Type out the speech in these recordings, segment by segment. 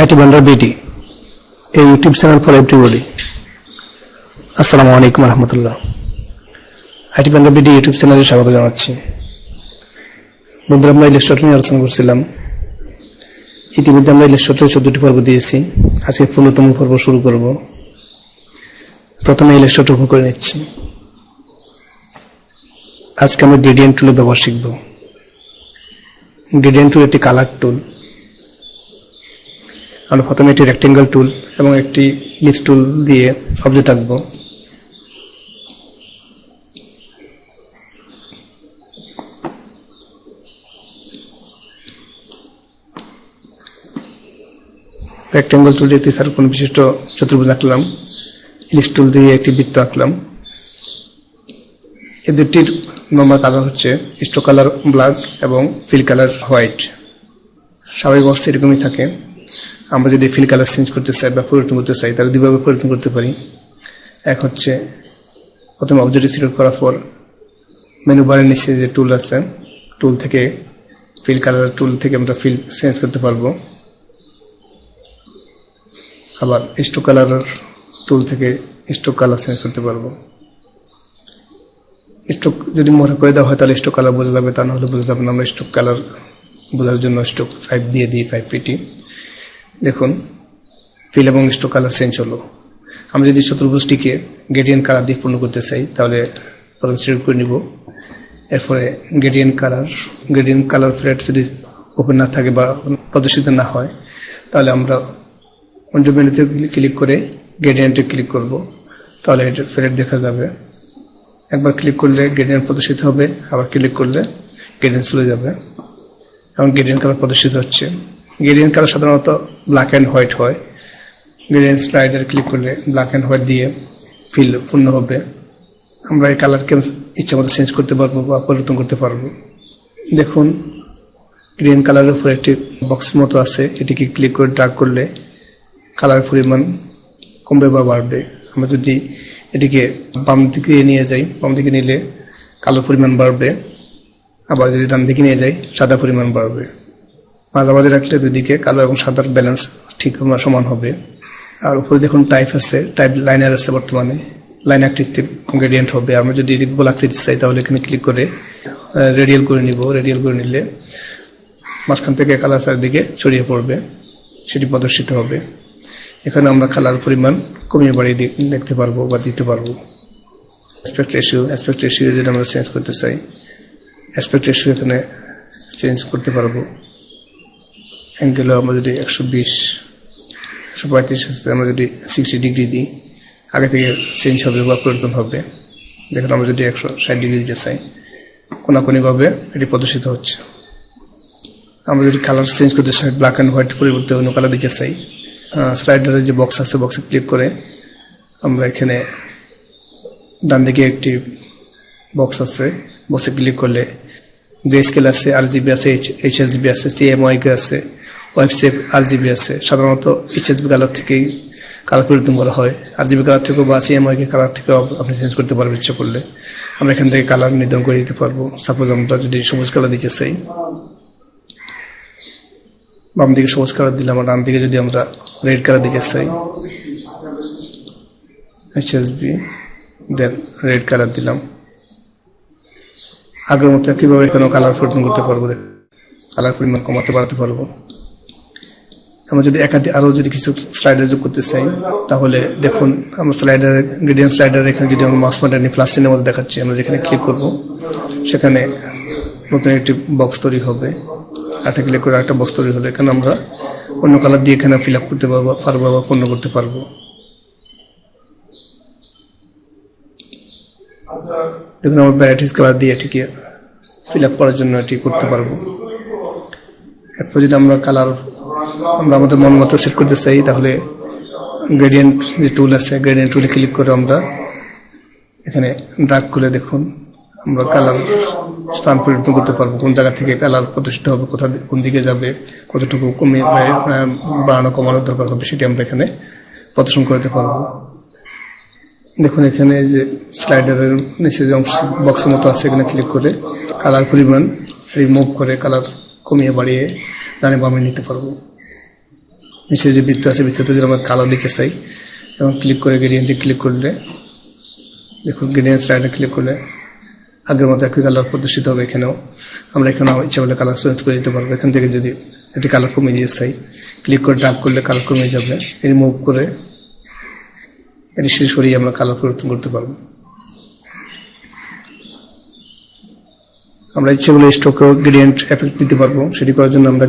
IT ভান্ডার বিটি এই YouTube channel for everybody আসসালামু আলাইকুম রহমতুল্লাহ আইটি ভান্ডার বিটি ইউটিউব চ্যানেলে স্বাগত জানাচ্ছি। বন্ধুরা আমরা ইলিস্ট্রেটর নিয়ে আলোচনা করছিলাম। ইতিমধ্যে আমরা ইলিস্ট্রেটরের চোদ্দটি পর্ব দিয়েছি। আজকে ষোলোতম পর্ব শুরু করব। প্রথমে ইলিস্ট্রেটর ওপেন করে নিচ্ছি। আজকে আমরা গ্রেডিয়েন্ট টুলের ব্যবহার শিখব। গ্রেডিয়েন্ট টুল একটি কালার টুল আমরা প্রথমে একটি রেক্টেঙ্গেল টুল এবং একটি লিপস টুল দিয়ে অবজেক্ট আঁকবো। রেক্টেঙ্গেল টুল দিয়ে একটি সার্কল বিশিষ্ট চতুর্ভুজ আঁকলাম। লিপস টুল দিয়ে একটি বৃত্ত আঁকলাম। এই দুটির নর্মাল কালার হচ্ছে স্টো কালার ব্ল্যাক এবং ফিল কালার হোয়াইট স্বাভাবিক অবস্থা এরকমই থাকে। আমরা যদি ফিল কালার চেঞ্জ করতে চাই বা পরিবর্তন করতে চাই, তাহলে দুইভাবে পরিবর্তন করতে পারি। এক হচ্ছে, প্রথমে অবজেক্ট সিলেক্ট করার পর মেনু বারের নিচে যে টুল আছে টুল থেকে ফিল কালার টুল থেকে আমরা ফিল চেঞ্জ করতে পারব। আবার স্টোক কালার টুল থেকে স্টোক কালার চেঞ্জ করতে পারব। স্টোক যদি মনে করে দেওয়া হয়, তাহলে স্টোক কালার বোঝা যাবে, তা নাহলে বোঝা যাবে না। আমরা স্টোক কালার বোঝার জন্য স্টোক ফাইভ দিয়ে দিই ফাইভ পিটি। দেখুন, ফিল এবং স্টোক কালার চেঞ্জ হলো। আমরা যদি চতুর্ভুজটিকে গ্রেডিয়েন্ট কালার দিয়ে পূর্ণ করতে চাই, তাহলে প্রথম সিলেক্ট করে নিব। এরপরে gradient colour gradient colour flat যদি ওপেন না থাকে বা প্রদর্শিত না হয়, তাহলে আমরা অন্য মেনুতে ক্লিক করে গ্রেডিয়েন্টে ক্লিক করব। তাহলে এটা ফ্লেট দেখা যাবে। একবার ক্লিক করলে গ্রেডিয়েন্ট প্রদর্শিত হবে, আবার ক্লিক করলে গ্রেডিয়েন্ট চলে যাবে। এবং গ্রেডিয়েন্ট কালার প্রদর্শিত হচ্ছে। গ্রেডিয়েন্ট কালার সাধারণত ব্ল্যাক অ্যান্ড হোয়াইট হয়। গ্রেডিয়েন্ট স্লাইডার ক্লিক করলে ব্ল্যাক অ্যান্ড হোয়াইট দিয়ে ফিল পূর্ণ হবে। আমরা এই কালারকে ইচ্ছা মতো চেঞ্জ করতে পারব বা পরিবর্তন করতে পারব। দেখুন গ্রিন কালারের উপর একটি বক্সের মতো আছে। এটিকে ক্লিক করে ড্রাগ করলে কালার পরিমাণ কমবে বা বাড়বে। আমরা যদি এটিকে বাম দিকে নিয়ে যাই, বাম দিকে নিলে কালোর পরিমাণ বাড়বে। আবার যদি ডান দিকে নিয়ে যাই, সাদা পরিমাণ বাড়বে। মাঝামাঝি রাখলে দুদিকে কালো এবং সাদার ব্যালেন্স ঠিক সমান হবে। আর উপরে দেখুন টাইপ আছে টাইপ লাইনার আছে বর্তমানে। লাইন আকৃতি গ্রেডিয়েন্ট হবে। আমরা যদি গোল আকৃতি চাই, তাহলে এখানে ক্লিক করে রেডিয়াল করে নিব। রেডিয়াল করে নিলে মাঝখান থেকে কালার চারিদিকে ছড়িয়ে পড়বে। সেটি প্রদর্শিত হবে। এখানে আমরা কালার পরিমাণ কমিয়ে বাড়িয়ে দেখতে পারব বা দিতে পারব। অ্যাসপেক্ট রেশিও অ্যাসপেক্ট রেশিও যদি আমরা চেঞ্জ করতে চাই অ্যাসপেক্ট রেশিও এখানে চেঞ্জ করতে পারব। অ্যাঙ্গেল আমরা যদি একশো বিশ, একশো পঁয়ত্রিশ আমরা যদি সিক্সটি ডিগ্রি দিই আগে থেকে চেঞ্জ হবে বা পরিবর্তন হবে। দেখুন, আমরা যদি একশো ষাট ডিগ্রি দিতে চাই, কোনাকুনিভাবে এটি প্রদর্শিত হচ্ছে। আমরা যদি কালার চেঞ্জ করতে চাই ব্ল্যাক অ্যান্ড হোয়াইট পরিবর্তে অন্য কালার দিতে চাই স্লাইডারের যে বক্স আছে বক্সে ক্লিক করে আমরা এখানে ডান দিকে একটি বক্স আছে। বক্সে ক্লিক করলে গ্রে স্কেল আছে আর জিবি আছে এইচ এস জিবি আছে সিএমওয়াইকে আছে ওয়েবসেপ আর জিবি আছে। সাধারণত এইচ এস বি কালার থেকেই কালার পরিবর্তন করা হয়। আর জিবি কালার থেকেও বা সিএমওয়াইকে কালার থেকেও আপনি চেঞ্জ করতে পারবেন ইচ্ছা করলে। আমরা এখান থেকে কালার নির্ধারণ করে দিতে পারব। সাপোজ আমরা যদি সবুজ কালার দিতে চাই। বাম দিকে সবুজ কালার দিলাম আর ডান দিকে যদি আমরা রেড কালার দিতে চাই এইচ এস বি দেন রেড কালার দিলাম। আগের মতো কীভাবে এখানেও কালার পরিবর্তন করতে পারব? কালার পরিমাণ কমাতে বাড়াতে পারব। আমরা যদি একাধিক আরও যদি কিছু স্লাইডার যোগ করতে চাই, তাহলে দেখুন, আমরা স্লাইডার গ্রেডিয়েন্ট স্লাইডার এখানে যদি আমরা মাস পয়েন্টার নিয়ে প্লাস চিহ্নের মধ্যে দেখাচ্ছি, আমরা যেখানে ক্লিক করব, সেখানে নতুন একটি বক্স তৈরি হবে। একটা ক্লিক করে একটা বক্স তৈরি হলো এখানে আমরা অন্য কালার দিয়ে এখানে ফিল আপ করতে পারব পারব বা পণ্য করতে পারব। দেখুন, আমরা ভ্যারাইটিস কালার দিয়ে এটিকে ফিল আপ করার জন্য এটি করতে পারব। এরপর যদি আমরা কালার আমরা আমাদের মন মতো সেট করতে চাই তাহলে গ্রেডিয়েন্ট যে টুল আছে গ্রেডিয়েন্ট টুলে ক্লিক করে আমরা এখানে ড্রাগ করে দেখুন। আমরা কালার স্থান পরিবর্তন করতে পারব কোন জায়গা থেকে কালার প্রতিষ্ঠিত হবে কোথা কোন দিকে যাবে কতটুকু আহ, বাড়ানো কমানোর দরকার হবে সেটি আমরা এখানে প্রদর্শন করতে পারব। দেখুন এখানে যে স্লাইডারের নিচে যে অংশ বক্সের মতো আছে এখানে ক্লিক করে কালার পরিমাণ রিমুভ করে কালার কমিয়ে বাড়িয়ে ডানে বামে নিতে পারব। নিচে যে বৃত্ত আছে বৃত্ততে যদি আমরা কালো দিতে চাই, এবং ক্লিক করে গ্রেডিয়েন্টে ক্লিক করলে, দেখুন গ্রেডিয়েন্ট স্লাইডে ক্লিক করলে, আগের মতো একই কালার প্রদর্শিত হবে এখানেও। আমরা এখানে ইচ্ছা করলে কালার চেঞ্জ করে দিতে পারব। এখান থেকে যদি একটি কালার কমিয়ে দিয়ে চাই ক্লিক করে ড্রাগ করলে কালার কমে যাবে। রিমুভ করে এটি সরিয়ে আমরা কালার পরিবর্তন করতে পারব। আমরা ইচ্ছে করলে স্টোকেও গ্রেডিয়েন্ট এফেক্ট দিতে পারব। সেটি করার জন্য আমরা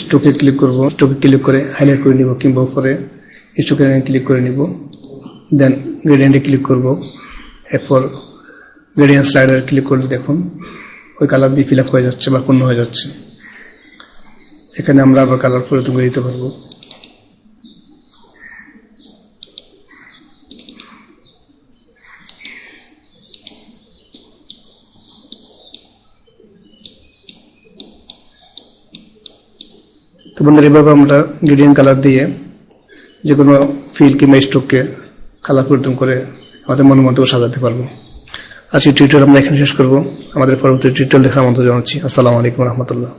স্টোকে ক্লিক করব স্টোকে ক্লিক করে হাইলাইট করে নিব কিংবা উপরে স্টোকে ক্লিক করে নিব দেন গ্রেডিয়েন্টে ক্লিক করব, এরপর গ্রেডিয়েন্ট স্লাইডার ক্লিক করলে দেখুন ওই কালার দিয়ে ফিল হয়ে যাচ্ছে বা পূর্ণ হয়ে যাচ্ছে। এখানে আমরা আবার কালার পরিবর্তন করে দিতে পারব। বন্ধুরা, এভাবে আমরা গ্রেডিয়েন্ট কালার দিয়ে যে কোনো ফিল কিংবা স্ট্রোককে কালার পরিবর্তন করে আমাদের মনের মতো সাজাতে পারব। আজকে টিউটোরিয়াল আমরা এখানে শেষ করব। আমাদের পরবর্তী টিউটোরিয়াল দেখার মতো জানাচ্ছি। আসসালামু আলাইকুম রহমতুল্লাহ।